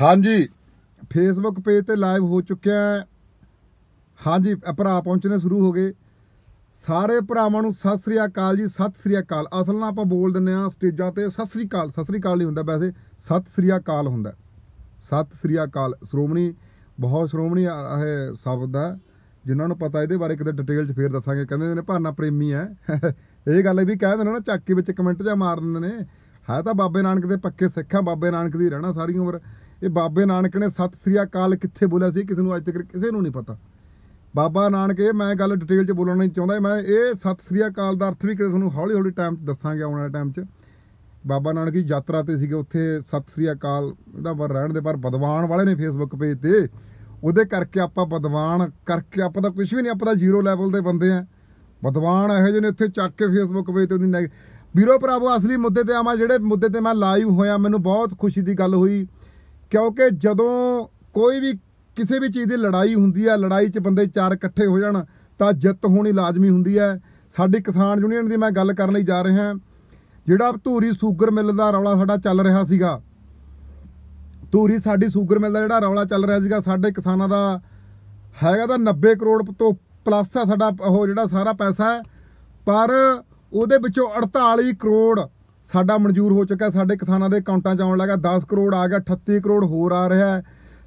ਹਾਂਜੀ Facebook page ਤੇ live ਹੋ ਚੁੱਕਿਆ ਹਾਂਜੀ ਭਰਾ ਪਹੁੰਚਣੇ ਸ਼ੁਰੂ ਹੋ ਗਏ। ਸਾਰੇ ਭਰਾਵਾਂ ਨੂੰ ਸਤਿ ਸ੍ਰੀ ਅਕਾਲ ਜੀ, ਸਤਿ ਸ੍ਰੀ ਅਕਾਲ। ਅਸਲ ਨਾਲ ਆਪਾਂ ਬੋਲ ਦਿੰਨੇ ਆ ਸਟੇਜਾਂ ਤੇ ਸਤਿ ਸ੍ਰੀ ਅਕਾਲ, ਸਤਿ ਸ੍ਰੀ ਅਕਾਲ ਨਹੀਂ ਹੁੰਦਾ ਵੈਸੇ, ਸਤਿ ਸ੍ਰੀ ਅਕਾਲ ਹੁੰਦਾ ਸਤਿ ਸ੍ਰੀ ਅਕਾਲ। ਸ਼੍ਰੋਮਣੀ, ਬਹੁਤ ਸ਼੍ਰੋਮਣੀ ਇਹ ਸ਼ਬਦ ਹੈ, ਜਿਨ੍ਹਾਂ ਨੂੰ ਪਤਾ ਇਹਦੇ ਬਾਰੇ ਕਿਤੇ ਡਿਟੇਲ 'ਚ ਫੇਰ ਦੱਸਾਂਗੇ। ਕਹਿੰਦੇ ਨੇ, ਭਾਨਾ ਪ੍ਰੇਮੀ ਹੈ। ਇਹ ਗੱਲ ਵੀ ਕਹਿ ਦਿੰਦੇ ਨਾ ਚੱਕ ਵਿੱਚ ਕਮੈਂਟ ਜਾਂ ਮਾਰ ਦਿੰਦੇ ਨੇ। ਹੈ ਤਾਂ ਬਾਬੇ ਨਾਨਕ ਦੇ ਪੱਕੇ ਸਿੱਖ ਆ, ਬਾਬੇ ਨਾਨਕ ਦੀ ਰਹਿਣਾ ਸਾਰੀ ਉਮਰ। ਇਹ ਬਾਬੇ ਨਾਨਕ ਨੇ ਸਤਿ ਸ੍ਰੀ ਅਕਾਲ ਕਿੱਥੇ ਬੋਲਿਆ ਸੀ? ਕਿਸੇ ਨੂੰ ਅੱਜ ਤੱਕ ਕਿਸੇ ਨੂੰ ਨਹੀਂ ਪਤਾ। ਬਾਬਾ ਨਾਨਕ, ਇਹ ਮੈਂ ਗੱਲ ਡਿਟੇਲ 'ਚ ਬੋਲਣਾ ਨਹੀਂ ਚਾਹੁੰਦਾ। ਮੈਂ ਇਹ ਸਤਿ ਸ੍ਰੀ ਅਕਾਲ ਦਾ ਅਰਥ ਵੀ ਕਿਤੇ ਤੁਹਾਨੂੰ ਹੌਲੀ ਹੌਲੀ ਟਾਈਮ 'ਚ ਦੱਸਾਂਗੇ ਆਉਣ ਵਾਲੇ ਟਾਈਮ 'ਚ। ਬਾਬਾ ਨਾਨਕ ਦੀ ਯਾਤਰਾ ਤੇ ਸੀਗੇ ਉੱਥੇ ਸਤਿ ਸ੍ਰੀ ਅਕਾਲ ਇਹਦਾ ਵਰ ਰਹਿਣ ਦੇ ਪਰ ਬਦਵਾਨ ਵਾਲੇ ਨੇ ਫੇਸਬੁੱਕ ਪੇਜ ਤੇ। ਉਹਦੇ ਕਰਕੇ ਆਪਾਂ ਬਦਵਾਨ ਕਰਕੇ ਆਪਾਂ ਤਾਂ ਕੁਝ ਵੀ ਨਹੀਂ, ਆਪਾਂ ਤਾਂ ਜ਼ੀਰੋ ਲੈਵਲ ਦੇ ਬੰਦੇ ਆ। ਬਦਵਾਨ ਇਹੋ ਜਿਹੇ ਨੇ ਇੱਥੇ ਚੱਕ ਕੇ ਫੇਸਬੁੱਕ ਪੇਜ ਤੇ ਉਹਦੀ ਨੈਗ- ਵੀਰੋ ਭਰਾਵੋ, ਅਸਲੀ ਮੁੱਦੇ ਤੇ ਆਵਾਂ, ਜਿਹੜੇ ਮੁੱਦੇ ਤੇ ਮੈਂ ਲਾਈਵ ਹੋਇਆ, ਮੈਨੂੰ ਬਹੁਤ ਖੁਸ਼ੀ ਦੀ ਗੱਲ ਹੋਈ। ਕਿਉਂਕਿ ਜਦੋਂ ਕੋਈ ਵੀ ਕਿਸੇ ਵੀ ਚੀਜ਼ ਦੀ ਲੜਾਈ ਹੁੰਦੀ ਹੈ ਲੜਾਈ 'ਚ ਬੰਦੇ ਚਾਰ ਇਕੱਠੇ ਹੋ ਜਾਣ, ਤਾਂ ਜਿੱਤ ਹੋਣੀ ਲਾਜ਼ਮੀ ਹੁੰਦੀ ਹੈ ਸਾਡੀ ਕਿਸਾਨ ਯੂਨੀਅਨ ਦੀ ਮੈਂ ਗੱਲ ਕਰਨ ਲਈ ਜਾ ਰਿਹਾ। ਜਿਹੜਾ ਧੂਰੀ ਸ਼ੂਗਰ ਮਿੱਲ ਦਾ ਰੌਲਾ ਸਾਡਾ ਚੱਲ ਰਿਹਾ ਸੀਗਾ, ਧੂਰੀ ਸਾਡੀ ਸ਼ੂਗਰ ਮਿੱਲ ਦਾ ਜਿਹੜਾ ਰੌਲਾ ਚੱਲ ਰਿਹਾ ਸੀਗਾ, ਸਾਡੇ ਕਿਸਾਨਾਂ ਦਾ ਹੈਗਾ ਤਾਂ 90 ਕਰੋੜ ਤੋਂ ਪਲੱਸ ਆ ਸਾਡਾ ਉਹ ਜਿਹੜਾ ਸਾਰਾ ਪੈਸਾ ਹੈ ਪਰ ਉਹਦੇ ਵਿੱਚੋਂ 48 ਕਰੋੜ ਸਾਡਾ ਮਨਜ਼ੂਰ ਹੋ ਚੁੱਕਾ ਸਾਡੇ ਕਿਸਾਨਾਂ ਦੇ ਅਕਾਊਂਟਾਂ 'ਚ ਆਉਣ ਲੱਗਾ। 10 ਕਰੋੜ ਆ ਗਿਆ 38 ਕਰੋੜ ਹੋਰ ਆ ਰਿਹਾ ਹੈ।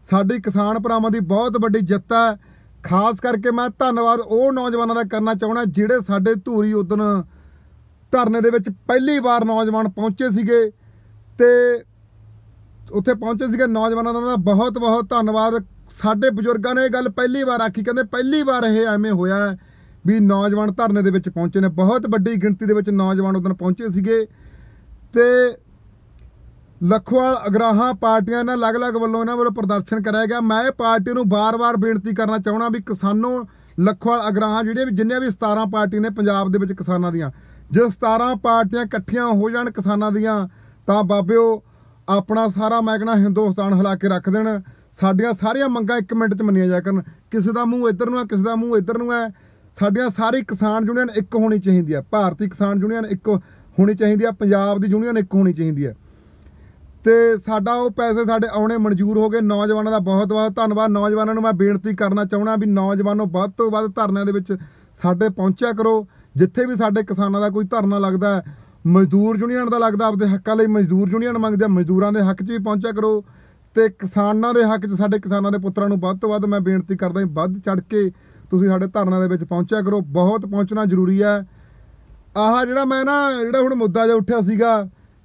ਸਾਡੀ ਕਿਸਾਨ ਭਰਾਵਾਂ ਦੀ ਬਹੁਤ ਵੱਡੀ ਜਿੱਤ ਹੈ। ਖਾਸ ਕਰਕੇ ਮੈਂ ਧੰਨਵਾਦ ਉਹ ਨੌਜਵਾਨਾਂ ਦਾ ਕਰਨਾ ਚਾਹਣਾ ਜਿਹੜੇ ਸਾਡੇ ਧੂਰੀ ਉਦਨ ਧਰਨੇ ਦੇ ਵਿੱਚ ਪਹਿਲੀ ਵਾਰ ਨੌਜਵਾਨ ਪਹੁੰਚੇ ਸੀਗੇ ਤੇ ਉੱਥੇ ਪਹੁੰਚੇ ਸੀਗੇ ਨੌਜਵਾਨਾਂ ਦਾ ਉਹਨਾਂ ਦਾ ਬਹੁਤ ਬਹੁਤ ਧੰਨਵਾਦ। ਸਾਡੇ ਬਜ਼ੁਰਗਾਂ ਨੇ ਇਹ ਗੱਲ ਪਹਿਲੀ ਵਾਰ ਆਖੀ, ਕਹਿੰਦੇ ਪਹਿਲੀ ਵਾਰ ਇਹ ਐਵੇਂ ਹੋਇਆ ਵੀ ਨੌਜਵਾਨ ਧਰਨੇ ਦੇ ਵਿੱਚ ਪਹੁੰਚੇ ਨੇ। ਬਹੁਤ ਵੱਡੀ ਗਿਣਤੀ ਦੇ ਵਿੱਚ ਨੌਜਵਾਨ ਉਦੋਂ ਪਹੁੰਚੇ ਸੀਗੇ। ਤੇ ਲਖਵਾਲ ਅਗਰਾਹਾਂ ਪਾਰਟੀਆਂ ਨਾਲ ਅਲੱਗ-ਅਲੱਗ ਵੱਲੋਂ ਇਹਨਾਂ ਵੱਲੋਂ ਪ੍ਰਦਰਸ਼ਨ ਕਰਾਇਆ ਗਿਆ। ਮੈਂ ਇਹ ਪਾਰਟੀ ਨੂੰ ਬਾਰ-ਬਾਰ ਬੇਨਤੀ ਕਰਨਾ ਚਾਹੁੰਦਾ ਵੀ ਕਿਸਾਨੋ ਲਖਵਾਲ ਅਗਰਾਹਾਂ ਜਿਹੜੇ ਵੀ ਜਿੰਨੇ ਵੀ 17 ਪਾਰਟੀ ਨੇ ਪੰਜਾਬ ਦੇ ਵਿੱਚ ਕਿਸਾਨਾਂ ਦੀਆਂ, ਜੇ 17 ਪਾਰਟੀਆਂ ਇਕੱਠੀਆਂ ਹੋ ਜਾਣ ਕਿਸਾਨਾਂ ਦੀਆਂ, ਤਾਂ ਬਾਬਿਓ ਆਪਣਾ ਸਾਰਾ ਮੈਂ ਕਹਿਣਾ ਹਿੰਦੁਸਤਾਨ ਹਿਲਾ ਕੇ ਰੱਖ ਦੇਣ। ਸਾਡੀਆਂ ਸਾਰੀਆਂ ਮੰਗਾਂ ਇੱਕ ਮਿੰਟ 'ਚ ਮੰਨੀਆਂ ਜਾ ਕਰਨ। ਕਿਸੇ ਦਾ ਮੂੰਹ ਇੱਧਰ ਨੂੰ ਹੈ, ਕਿਸੇ ਦਾ ਮੂੰਹ ਇੱਧਰ ਨੂੰ ਹੈ। ਸਾਡੀਆਂ ਸਾਰੀ ਕਿਸਾਨ ਯੂਨੀਅਨ ਇੱਕ ਹੋਣੀ ਚਾਹੀਦੀ ਹੈ। ਭਾਰਤੀ ਕਿਸਾਨ ਯੂਨੀਅਨ ਇੱਕ ਹੋਣੀ ਚਾਹੀਦੀ ਆ, ਪੰਜਾਬ ਦੀ ਯੂਨੀਅਨ ਇੱਕ ਹੋਣੀ ਚਾਹੀਦੀ ਹੈ ਤੇ ਸਾਡਾ ਉਹ ਪੈਸੇ ਸਾਡੇ ਆਉਣੇ ਮਨਜ਼ੂਰ ਹੋ ਗਏ, ਨੌਜਵਾਨਾਂ ਦਾ ਬਹੁਤ ਬਹੁਤ ਧੰਨਵਾਦ। ਨੌਜਵਾਨਾਂ ਨੂੰ ਮੈਂ ਬੇਨਤੀ ਕਰਨਾ ਚਾਹੁੰਦਾ ਵੀ ਨੌਜਵਾਨੋ ਵੱਧ ਤੋਂ ਵੱਧ ਧਰਨਿਆਂ ਦੇ ਵਿੱਚ ਸਾਡੇ ਪਹੁੰਚਿਆ ਕਰੋ। ਜਿੱਥੇ ਵੀ ਸਾਡੇ ਕਿਸਾਨਾਂ ਦਾ ਕੋਈ ਧਰਨਾ ਲੱਗਦਾ ਹੈ, ਮਜ਼ਦੂਰ ਯੂਨੀਅਨ ਦਾ ਲੱਗਦਾ, ਆਪਦੇ ਹੱਕਾਂ ਲਈ ਮਜ਼ਦੂਰ ਯੂਨੀਅਨ ਮੰਗਦੇ ਆ, ਮਜ਼ਦੂਰਾਂ ਦੇ ਹੱਕ 'ਚ ਵੀ ਪਹੁੰਚਿਆ ਕਰੋ। ਤੇ ਕਿਸਾਨਾਂ ਦੇ ਹੱਕ 'ਚ ਸਾਡੇ ਕਿਸਾਨਾਂ ਦੇ ਪੁੱਤਰਾਂ ਨੂੰ ਵੱਧ ਤੋਂ ਵੱਧ ਮੈਂ ਬੇਨਤੀ ਕਰਦਾ ਹਾਂ ਵੱਧ ਚੜ ਕੇ ਤੁਸੀਂ ਸਾਡੇ ਧਰਨਿਆਂ ਦੇ ਵਿੱਚ ਪਹੁੰਚਿਆ ਕਰੋ। ਬਹੁਤ ਪਹੁੰਚਣਾ ਜ਼ਰੂਰੀ ਹੈ। ਆਹ ਜਿਹੜਾ ਮੈਂ ਨਾ, ਜਿਹੜਾ ਹੁਣ ਮੁੱਦਾ ਜਿਹਾ ਉੱਠਿਆ ਸੀਗਾ,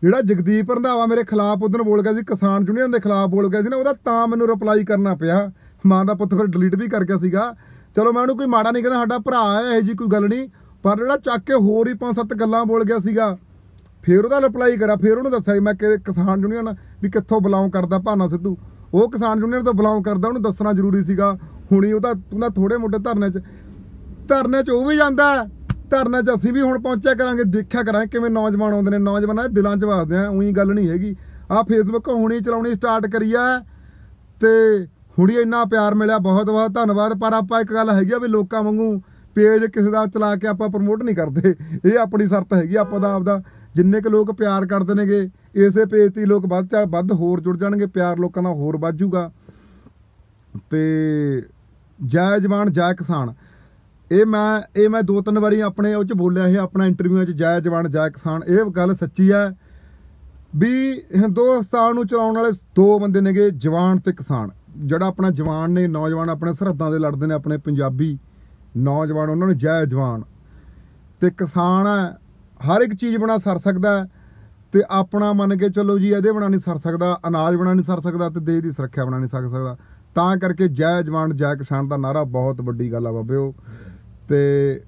ਜਿਹੜਾ ਜਗਦੀਪ ਰੰਧਾਵਾ ਮੇਰੇ ਖਿਲਾਫ ਉਦੋਂ ਬੋਲ ਗਿਆ ਸੀ, ਕਿਸਾਨ ਯੂਨੀਅਨ ਦੇ ਖਿਲਾਫ ਬੋਲ ਗਿਆ ਸੀ ਨਾ, ਉਹਦਾ ਤਾਂ ਮੈਨੂੰ ਰਿਪਲਾਈ ਕਰਨਾ ਪਿਆ। ਮਾਂ ਦਾ ਪੁੱਤ ਫਿਰ ਡਿਲੀਟ ਵੀ ਕਰ ਗਿਆ ਸੀਗਾ। ਚਲੋ ਮੈਂ ਉਹਨੂੰ ਕੋਈ ਮਾੜਾ ਨਹੀਂ ਕਹਿੰਦਾ, ਸਾਡਾ ਭਰਾ ਹੈ, ਇਹ ਜੀ ਕੋਈ ਗੱਲ ਨਹੀਂ। ਪਰ ਜਿਹੜਾ ਚੱਕ ਕੇ ਹੋਰ ਹੀ ਪੰਜ ਸੱਤ ਗੱਲਾਂ ਬੋਲ ਗਿਆ ਸੀਗਾ, ਫਿਰ ਉਹਦਾ ਰਿਪਲਾਈ ਕਰਾ ਫਿਰ ਉਹਨੂੰ ਦੱਸਿਆ ਵੀ ਮੈਂ ਕਿ ਕਿਸਾਨ ਯੂਨੀਅਨ ਵੀ ਕਿੱਥੋਂ ਬਿਲੋਂਗ ਕਰਦਾ, ਭਾਨਾ ਸਿੱਧੂ। ਉਹ ਕਿਸਾਨ ਯੂਨੀਅਨ ਤੋਂ ਬਿਲੋਂਗ ਕਰਦਾ, ਉਹਨੂੰ ਦੱਸਣਾ ਜ਼ਰੂਰੀ ਸੀਗਾ। ਹੁਣੀ ਉਹਦਾ ਉਹਦਾ ਥੋੜੇ ਮੋਟੇ ਧਰਨੇ 'ਚ ਧਰਨੇ 'ਚ ਉਹ ਵੀ ਜਾਂਦਾ ਧਰਨੇ 'ਚ ਅਸੀਂ ਵੀ ਹੁਣ ਪਹੁੰਚਿਆ ਕਰਾਂਗੇ, ਦੇਖਿਆ ਕਰਾਂਗੇ ਕਿਵੇਂ ਨੌਜਵਾਨ ਆਉਂਦੇ ਨੇ। ਨੌਜਵਾਨਾਂ ਦੇ ਦਿਲਾਂ 'ਚ ਵਸਦੇ ਆ, ਉਹੀ ਗੱਲ ਨਹੀਂ ਹੈਗੀ। ਆਹ ਫੇਸਬੁੱਕ ਹੁਣੀ ਚਲਾਉਣੀ ਸਟਾਰਟ ਕਰੀ ਆ ਤੇ ਹੁਣੀ ਇੰਨਾ ਪਿਆਰ ਮਿਲਿਆ, ਬਹੁਤ ਬਹੁਤ ਧੰਨਵਾਦ। ਪਰ ਆਪਾਂ ਇੱਕ ਗੱਲ ਹੈਗੀ ਆ ਵੀ ਲੋਕਾਂ ਵਾਂਗੂ ਪੇਜ ਕਿਸੇ ਦਾ ਚਲਾ ਕੇ ਆਪਾਂ ਪ੍ਰਮੋਟ ਨਹੀਂ ਕਰਦੇ। ਇਹ ਆਪਣੀ ਸ਼ਰਤ ਹੈਗੀ, ਆਪਾਂ ਦਾ ਆਪਦਾ ਜਿੰਨੇ ਕੁ ਲੋਕ ਪਿਆਰ ਕਰਦੇ ਨੇਗੇ, ਇਸੇ ਪੇਜ ਤੇ ਲੋਕ ਵੱਧ ਚੜ੍ਹ- ਵੱਧ ਹੋਰ ਜੁੜ ਜਾਣਗੇ, ਪਿਆਰ ਲੋਕਾਂ ਦਾ ਹੋਰ ਵੱਧ ਜੂਗਾ ਤੇ ਜੈ ਜਵਾਨ, ਜੈ ਕਿਸਾਨ। ਇਹ ਮੈਂ ਇਹ ਮੈਂ ਦੋ ਤਿੰਨ ਵਾਰੀ ਆਪਣੇ ਉਹ ਚ ਬੋਲਿਆ ਇਹ ਆਪਣਾ ਇੰਟਰਵਿਊ ਚ, ਜੈ ਜਵਾਨ, ਜੈ ਕਿਸਾਨ। ਇਹ ਗੱਲ ਸੱਚੀ ਹੈ ਵੀ ਹਿੰਦੁਸਤਾਨ ਨੂੰ ਚਲਾਉਣ ਵਾਲੇ ਦੋ ਬੰਦੇ ਨੇਗੇ ਜਵਾਨ ਤੇ ਕਿਸਾਨ। ਜਿਹੜਾ ਆਪਣਾ ਜਵਾਨ ਨੇ, ਨੌਜਵਾਨ ਆਪਣੇ ਸਰਹੱਦਾਂ ਦੇ ਲੜਦੇ ਨੇ, ਆਪਣੇ ਪੰਜਾਬੀ ਨੌਜਵਾਨ, ਉਹਨਾਂ ਨੂੰ ਜੈ ਜਵਾਨ। ਤੇ ਕਿਸਾਨ ਹੈ, ਹਰ ਇੱਕ ਚੀਜ਼ ਬਣਾ ਸਰ ਸਕਦਾ ਹੈ ਤੇ ਆਪਣਾ ਮੰਨ ਕੇ ਚੱਲੋ ਜੀ, ਇਹਦੇ ਬਣਾ ਨਹੀਂ ਸਰ ਸਕਦਾ, ਅਨਾਜ ਬਣਾ ਨਹੀਂ ਸਰ ਸਕਦਾ ਤੇ ਦੇਸ਼ ਦੀ ਸੁਰੱਖਿਆ ਬਣਾ ਨਹੀਂ ਸਕ ਸਕਦਾ। ਤਾਂ ਕਰਕੇ ਜੈ ਜਵਾਨ, ਜੈ ਕਿਸਾਨ ਦਾ ਨਾਰਾ ਬਹੁਤ ਵੱਡੀ ਗੱਲ ਆ ਬਾਬਿਓ। ਤੇ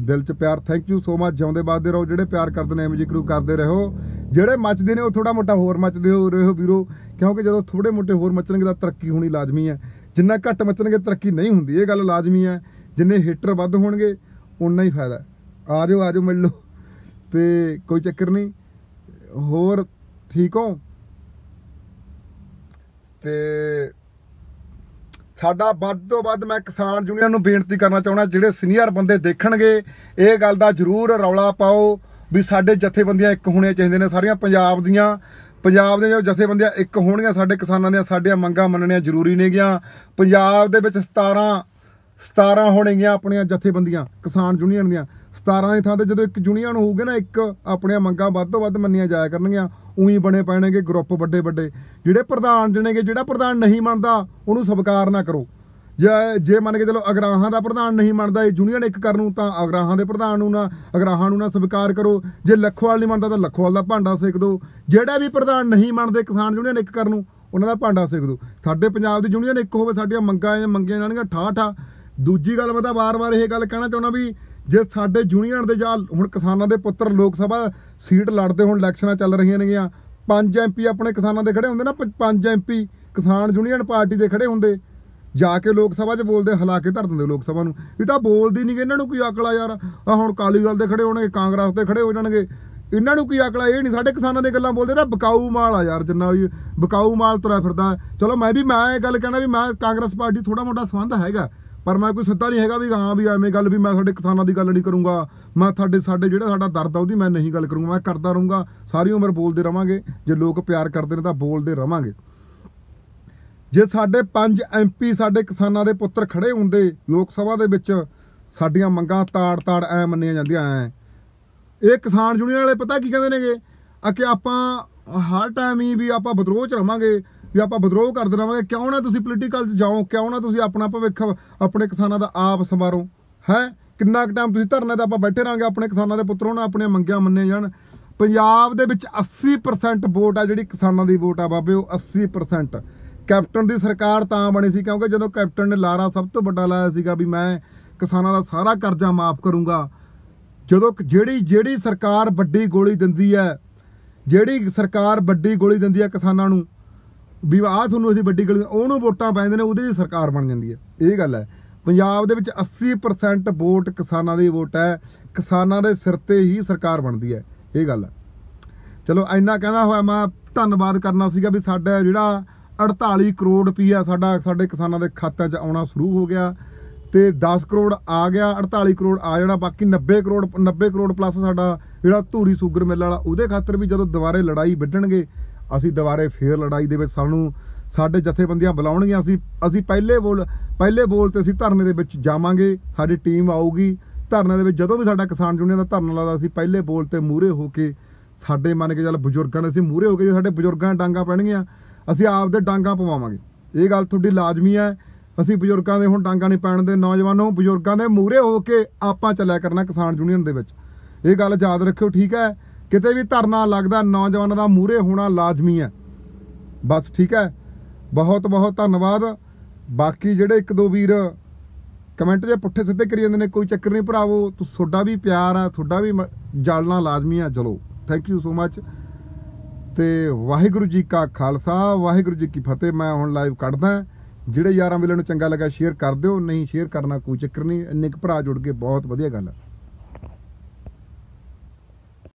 ਦਿਲ 'ਚ ਪਿਆਰ ਥੈਂਕ ਯੂ ਸੋ ਮਚ ਜਿਉਂਦੇ ਬਾਦੇ ਰਹੋ, ਜਿਹੜੇ ਪਿਆਰ ਕਰਦੇ ਨੇ ਐਵੇਂ ਜਿਕਰੂ ਕਰਦੇ ਰਹੋ। ਜਿਹੜੇ ਮੱਚਦੇ ਨੇ, ਉਹ ਥੋੜਾ ਮੋਟਾ ਹੋਰ ਮੱਚਦੇ ਹੋ ਰਹੋ ਵੀਰੋ, ਕਿਉਂਕਿ ਜਦੋਂ ਥੋੜੇ ਮੋਟੇ ਹੋਰ ਮੱਚਣਗੇ ਤਾਂ ਤਰੱਕੀ ਹੋਣੀ ਲਾਜ਼ਮੀ ਹੈ। ਜਿੰਨਾ ਘੱਟ ਮੱਚਣਗੇ, ਤਰੱਕੀ ਨਹੀਂ ਹੁੰਦੀ, ਇਹ ਗੱਲ ਲਾਜ਼ਮੀ ਹੈ। ਜਿੰਨੇ ਹੀਟਰ ਵੱਧ ਹੋਣਗੇ ਉਨਾ ਹੀ ਫਾਇਦਾ ਆ ਜਾਓ ਆ ਜਾਓ ਮਿਲ ਲਓ। ਤੇ ਕੋਈ ਚੱਕਰ ਨਹੀਂ। ਹੋਰ ਠੀਕ ਹੋ? ਤੇ ਸਾਡਾ ਵੱਧ ਤੋਂ ਵੱਧ ਮੈਂ ਕਿਸਾਨ ਯੂਨੀਅਨ ਨੂੰ ਬੇਨਤੀ ਕਰਨਾ ਚਾਹੁੰਦਾ, ਜਿਹੜੇ ਸੀਨੀਅਰ ਬੰਦੇ ਦੇਖਣਗੇ, ਇਹ ਗੱਲ ਦਾ ਜ਼ਰੂਰ ਰੌਲਾ ਪਾਓ ਵੀ ਸਾਡੇ ਜਥੇਬੰਦੀਆਂ ਇੱਕ ਹੋਣੀਆਂ ਚਾਹੀਦੀਆਂ ਨੇ। ਸਾਰੀਆਂ ਪੰਜਾਬ ਦੀਆਂ, ਪੰਜਾਬ ਦੇ ਜੋ ਜਥੇਬੰਦੀਆਂ ਇੱਕ ਹੋਣਗੀਆਂ, ਸਾਡੇ ਕਿਸਾਨਾਂ ਦੀਆਂ, ਸਾਡੀਆਂ ਮੰਗਾਂ ਮੰਨਣੀਆਂ ਜ਼ਰੂਰੀ ਨੇਗੀਆਂ। ਪੰਜਾਬ ਦੇ ਵਿੱਚ 17 17 ਹੋਣਗੀਆਂ ਆਪਣੀਆਂ ਜਥੇਬੰਦੀਆਂ, ਕਿਸਾਨ ਯੂਨੀਅਨ ਦੀਆਂ। 17 ਦੀ ਥਾਂ ਤੇ ਜਦੋਂ ਇੱਕ ਯੂਨੀਅਨ ਹੋਊਗੇ ਨਾ, ਇੱਕ ਆਪਣੀਆਂ ਮੰਗਾਂ ਵੱਧ ਤੋਂ ਵੱਧ ਮੰਨੀਆਂ ਜਾਇਆ ਕਰਨਗੀਆਂ, ਉਹੀ ਬਣੇ ਪੈਣਗੇ ਗਰੁੱਪ ਵੱਡੇ ਵੱਡੇ। ਜਿਹੜੇ ਪ੍ਰਧਾਨ ਜਣੇਗੇ, ਜਿਹੜਾ ਪ੍ਰਧਾਨ ਨਹੀਂ ਮੰਨਦਾ, ਉਹਨੂੰ ਸਵੀਕਾਰ ਨਾ ਕਰੋ। ਜੇ ਜੇ ਮੰਨ ਕੇ ਚਲੋ ਅਗਰਾਹਾਂ ਦਾ ਪ੍ਰਧਾਨ ਨਹੀਂ ਮੰਨਦਾ, ਇਹ ਯੂਨੀਅਨ ਇੱਕ ਕਰਨ ਨੂੰ, ਤਾਂ ਅਗਰਾਹਾਂ ਦੇ ਪ੍ਰਧਾਨ ਨੂੰ ਨਾ, ਅਗਰਾਹਾਂ ਨੂੰ ਨਾ ਸਵੀਕਾਰ ਕਰੋ। ਜੇ ਲੱਖੋਵਾਲ ਨਹੀਂ ਮੰਨਦਾ, ਤਾਂ ਲੱਖੋਵਾਲ ਦਾ ਭਾਂਡਾ ਸੇਕ ਦਿਓ। ਜਿਹੜਾ ਵੀ ਪ੍ਰਧਾਨ ਨਹੀਂ ਮੰਨਦੇ, ਕਿਸਾਨ ਯੂਨੀਅਨ ਇੱਕ ਕਰਨ ਨੂੰ, ਉਹਨਾਂ ਦਾ ਭਾਂਡਾ ਸੇਕ ਦਿਓ। ਸਾਡੇ ਪੰਜਾਬ ਦੀ ਯੂਨੀਅਨ ਇੱਕ ਹੋਵੇ, ਸਾਡੀਆਂ ਮੰਗਾਂ ਮੰਗੀਆਂ ਜਾਣਗੀਆਂ ਠਾ ਠਾ ਦੂਜੀ ਗੱਲ ਮੈਂ ਤਾਂ ਵਾਰ-ਵਾਰ ਇਹ ਗੱਲ ਕਹਿਣਾ ਚਾਹੁੰਦਾ ਵੀ ਜੇ ਸਾਡੇ ਯੂਨੀਅਨ ਦੇ ਜਾਂ ਹੁਣ ਕਿਸਾਨਾਂ ਦੇ ਪੁੱਤਰ ਲੋਕ ਸਭਾ ਸੀਟ ਲੜਦੇ ਹੁਣ ਇਲੈਕਸ਼ਨਾਂ ਚੱਲ ਰਹੀਆਂ ਨੇਗੀਆਂ, ਪੰਜ ਐਮਪੀ ਆਪਣੇ ਕਿਸਾਨਾਂ ਦੇ ਖੜੇ ਹੁੰਦੇ ਨਾ ਪ- ਪੰਜ ਐਮਪੀ ਕਿਸਾਨ ਯੂਨੀਅਨ ਪਾਰਟੀ ਦੇ ਖੜੇ ਹੁੰਦੇ, ਜਾ ਕੇ ਲੋਕ ਸਭਾ 'ਚ ਬੋਲਦੇ, ਹਲਾ ਕੇ ਧਰ ਦਿੰਦੇ ਲੋਕ ਸਭਾ ਨੂੰ। ਇਹ ਤਾਂ ਬੋਲਦੀ ਨਹੀਂ ਇਹਨਾਂ ਨੂੰ ਕੋਈ ਅਕਲ ਆ ਯਾਰ। ਆ ਹੁਣ ਕਾਲੀ ਦਲ ਦੇ ਖੜੇ ਹੋਣਗੇ, ਕਾਂਗਰਸ ਦੇ ਖੜੇ ਹੋ ਜਾਣਗੇ। ਇਹਨਾਂ ਨੂੰ ਕੀ ਅਕਲ ਆ, ਇਹ ਨਹੀਂ ਸਾਡੇ ਕਿਸਾਨਾਂ ਦੀਆਂ ਗੱਲਾਂ ਬੋਲਦੇ ਨਾ ਬਕਾਊ ਮਾਲ ਆ ਯਾਰ ਜਿੰਨਾ ਵੀ ਬਕਾਊ ਮਾਲ ਤੁਰਿਆ ਫਿਰਦਾ। ਚਲੋ ਮੈਂ ਵੀ, ਮੈਂ ਇਹ ਗੱਲ ਕਹਿਣਾ ਵੀ ਮੈਂ ਕਾਂਗਰਸ ਪਾਰਟੀ ਥੋੜਾ ਮੋਟਾ ਸੰਬੰਧ ਹੈਗਾ। ਪਰ ਮੈਂ ਕੋਈ ਸਿੱਧਾ ਨਹੀਂ ਹੈਗਾ ਵੀ ਹਾਂ ਵੀ ਐਵੇਂ ਗੱਲ ਵੀ ਮੈਂ ਸਾਡੇ ਕਿਸਾਨਾਂ ਦੀ ਗੱਲ ਨਹੀਂ ਕਰੂੰਗਾ। ਮੈਂ ਤੁਹਾਡੇ ਸਾਡੇ ਜਿਹੜਾ ਸਾਡਾ ਦਰਦ ਆ ਉਹਦੀ ਮੈਂ ਨਹੀਂ ਗੱਲ ਕਰੂੰਗਾ, ਮੈਂ ਕਰਦਾ ਰਹੂੰਗਾ। ਸਾਰੀ ਉਮਰ ਬੋਲਦੇ ਰਵਾਂਗੇ, ਜੇ ਲੋਕ ਪਿਆਰ ਕਰਦੇ ਨੇ ਤਾਂ ਬੋਲਦੇ ਰਵਾਂਗੇ। ਜੇ ਸਾਡੇ ਪੰਜ ਐਮਪੀ ਸਾਡੇ ਕਿਸਾਨਾਂ ਦੇ ਪੁੱਤਰ ਖੜੇ ਹੁੰਦੇ ਲੋਕ ਸਭਾ ਦੇ ਵਿੱਚ, ਸਾਡੀਆਂ ਮੰਗਾਂ ਤਾੜ-ਤਾੜ ਐ ਮੰਨੀਆਂ ਜਾਂਦੀਆਂ ਐ। ਇਹ ਕਿਸਾਨ ਯੂਨੀਅਨ ਵਾਲੇ ਪਤਾ ਕੀ ਕਹਿੰਦੇ ਨੇਗੇ? ਆ ਕਿ ਆਪਾਂ ਹਰ ਟਾਈਮ ਹੀ ਵੀ ਆਪਾਂ ਵਿਦਰੋਹ ਚ ਰਵਾਂਗੇ ਵੀ ਆਪਾਂ ਵਿਦਰੋਹ ਕਰਦੇ ਰਵਾਂਗੇ ਕਿਉਂ ਨਾ ਤੁਸੀਂ ਪੋਲੀਟੀਕਲ ਚ ਜਾਓ, ਕਿਉਂ ਨਾ ਤੁਸੀਂ ਆਪਣਾ ਭਵਿੱਖ, ਆਪਣੇ ਕਿਸਾਨਾਂ ਦਾ ਆਪ ਸੰਵਾਰੋ। ਹੈ? ਕਿੰਨਾ ਕੁ ਟਾਈਮ ਤੁਸੀਂ ਧਰਨੇ ਤੇ ਆਪਾਂ ਬੈਠੇ ਰਹਾਂਗੇ, ਆਪਣੇ ਕਿਸਾਨਾਂ ਦੇ ਪੁੱਤਰੋਂ ਨਾ, ਆਪਣੀਆਂ ਮੰਗਾਂ ਮੰਨੇ ਜਾਣ। ਪੰਜਾਬ ਦੇ ਵਿੱਚ 80% ਵੋਟ ਆ ਜਿਹੜੀ ਕਿਸਾਨਾਂ ਦੀ ਵੋਟ ਆ ਬਾਬੇ, ਉਹ 80% ਕੈਪਟਨ ਦੀ ਸਰਕਾਰ ਤਾਂ ਬਣੀ ਸੀ, ਕਿਉਂਕਿ ਜਦੋਂ ਕੈਪਟਨ ਨੇ ਲਾਰਾ ਸਭ ਤੋਂ ਵੱਡਾ ਲਾਇਆ ਸੀਗਾ ਵੀ ਮੈਂ ਕਿਸਾਨਾਂ ਦਾ ਸਾਰਾ ਕਰਜ਼ਾ ਮਾਫ ਕਰੂੰਗਾ। ਜਦੋਂ ਜਿਹੜੀ ਜਿਹੜੀ ਸਰਕਾਰ ਵੱਡੀ ਗੋਲੀ ਦਿੰਦੀ ਹੈ, ਜਿਹੜੀ ਸਰਕਾਰ ਵੱਡੀ ਗੋਲੀ ਦਿੰਦੀ ਹੈ ਕਿਸਾਨਾਂ ਨੂੰ ਵੀ ਆਹ ਤੁਹਾਨੂੰ ਅਸੀਂ ਵੱਡੀ ਗਲੀ ਉਹਨੂੰ ਵੋਟਾਂ ਪੈਂਦੇ ਨੇ, ਉਹਦੇ ਸਰਕਾਰ ਬਣ ਜਾਂਦੀ ਹੈ। ਇਹ ਗੱਲ ਹੈ। ਪੰਜਾਬ ਦੇ ਵਿੱਚ 80% ਵੋਟ ਕਿਸਾਨਾਂ ਦੀ ਵੋਟ ਹੈ। ਕਿਸਾਨਾਂ ਦੇ ਸਿਰ ਤੇ ਹੀ ਸਰਕਾਰ ਬਣਦੀ ਹੈ। ਇਹ ਗੱਲ ਹੈ। ਚਲੋ, ਇੰਨਾ ਕਹਿੰਦਾ ਹੋਇਆ ਮੈਂ, ਧੰਨਵਾਦ ਕਰਨਾ ਸੀਗਾ ਵੀ ਸਾਡਾ ਜਿਹੜਾ 48 ਕਰੋੜ ਰੁਪਈਆ ਸਾਡਾ, ਸਾਡੇ ਕਿਸਾਨਾਂ ਦੇ ਖਾਤਿਆਂ 'ਚ ਆਉਣਾ ਸ਼ੁਰੂ ਹੋ ਗਿਆ ਤੇ 10 ਕਰੋੜ ਆ ਗਿਆ 48 ਕਰੋੜ ਆ ਜਾਣਾ ਬਾਕੀ 90 ਕਰੋੜ 90 ਕਰੋੜ ਪਲੱਸ ਸਾਡਾ ਜਿਹੜਾ ਧੂਰੀ ਸ਼ੂਗਰ ਮਿੱਲ ਵਾਲਾ, ਉਹਦੇ ਖਾਤਰ ਵੀ ਜਦੋਂ ਦੁਬਾਰੇ ਲੜਾਈ ਵਿੱਢਣਗੇ ਅਸੀਂ ਦੁਬਾਰੇ ਫੇਰ ਲੜਾਈ ਦੇ ਵਿੱਚ ਸਾਨੂੰ ਸਾਡੇ ਜਥੇਬੰਦੀਆਂ ਬੁਲਾਉਣਗੀਆਂ, ਅਸੀਂ ਅਸੀਂ ਪਹਿਲੇ ਬੋਲ ਪਹਿਲੇ ਬੋਲ ਤੇ ਅਸੀਂ ਧਰਨੇ ਦੇ ਵਿੱਚ ਜਾਵਾਂਗੇ, ਸਾਡੀ ਟੀਮ ਆਊਗੀ। ਧਰਨੇ ਦੇ ਵਿੱਚ ਜਦੋਂ ਵੀ ਸਾਡਾ ਕਿਸਾਨ ਯੂਨੀਅਨ ਦਾ ਧਰਨਾ ਲੱਗਦਾ, ਅਸੀਂ ਪਹਿਲੇ ਬੋਲ ਤੇ ਮੂਹਰੇ ਹੋ ਕੇ ਸਾਡੇ ਮੰਨ ਕੇ ਚੱਲ ਬਜ਼ੁਰਗਾਂ ਦੇ, ਅਸੀਂ ਮੂਹਰੇ ਹੋ ਕੇ ਜੇ ਸਾਡੇ ਬਜ਼ੁਰਗਾਂ ਦੀਆਂ ਡਾਂਗਾ ਪੈਣਗੀਆਂ, ਅਸੀਂ ਆਪਦੇ ਡਾਂਗਾ ਪਵਾਵਾਂਗੇ। ਇਹ ਗੱਲ ਤੁਹਾਡੀ ਲਾਜ਼ਮੀ ਹੈ। ਅਸੀਂ ਬਜ਼ੁਰਗਾਂ ਦੇ ਹੁਣ ਡਾਂਗਾ ਨਹੀਂ ਪੈਣ ਦੇ ਨੌਜਵਾਨੋ, ਬਜ਼ੁਰਗਾਂ ਦੇ ਮੂਹਰੇ ਹੋ ਕੇ ਆਪਾਂ ਚੱਲਿਆ ਕਰਨਾ ਕਿਸਾਨ ਯੂਨੀਅਨ ਦੇ ਵਿੱਚ। ਇਹ ਗੱਲ ਯਾਦ ਰੱਖਿਓ, ਠੀਕ ਹੈ? ਕਿਤੇ ਵੀ ਧਰਨਾ ਲੱਗਦਾ, ਨੌਜਵਾਨਾਂ ਦਾ ਮੂਹਰੇ ਹੋਣਾ ਲਾਜ਼ਮੀ ਹੈ। ਬਸ ਠੀਕ ਹੈ। ਬਹੁਤ ਬਹੁਤ ਧੰਨਵਾਦ। ਬਾਕੀ ਜਿਹੜੇ ਇੱਕ ਦੋ ਵੀਰ ਕਮੈਂਟ 'ਚ ਪੁੱਠੇ ਸਿੱਧੇ ਕਰੀ ਜਾਂਦੇ ਨੇ, ਕੋਈ ਚੱਕਰ ਨਹੀਂ ਭਰਾਵੋ। ਤੁ- ਤੁਹਾਡਾ ਵੀ ਪਿਆਰ ਆ, ਤੁਹਾਡਾ ਵੀ ਮ- ਜਲਣਾ ਲਾਜ਼ਮੀ ਆ। ਚਲੋ ਥੈਂਕ ਯੂ ਸੋ ਮੱਚ ਤੇ ਵਾਹਿਗੁਰੂ ਜੀ ਕਾ ਖਾਲਸਾ, ਵਾਹਿਗੁਰੂ ਜੀ ਕੀ ਫਤਿਹ। ਮੈਂ ਹੁਣ ਲਾਈਵ ਕੱਢਦਾ ਜਿਹੜੇ ਯਾਰਾਂ ਵੇਲੇ ਨੂੰ ਚੰਗਾ ਲੱਗਾ ਸ਼ੇਅਰ ਕਰ ਦਿਓ। ਨਹੀਂ ਸ਼ੇਅਰ ਕਰਨਾ ਕੋਈ ਚੱਕਰ ਨਹੀਂ। ਇੰਨੇ ਕੁ ਭਰਾ ਜੁੜ ਕੇ ਬਹੁਤ ਵਧੀਆ ਗੱਲ ਹੈ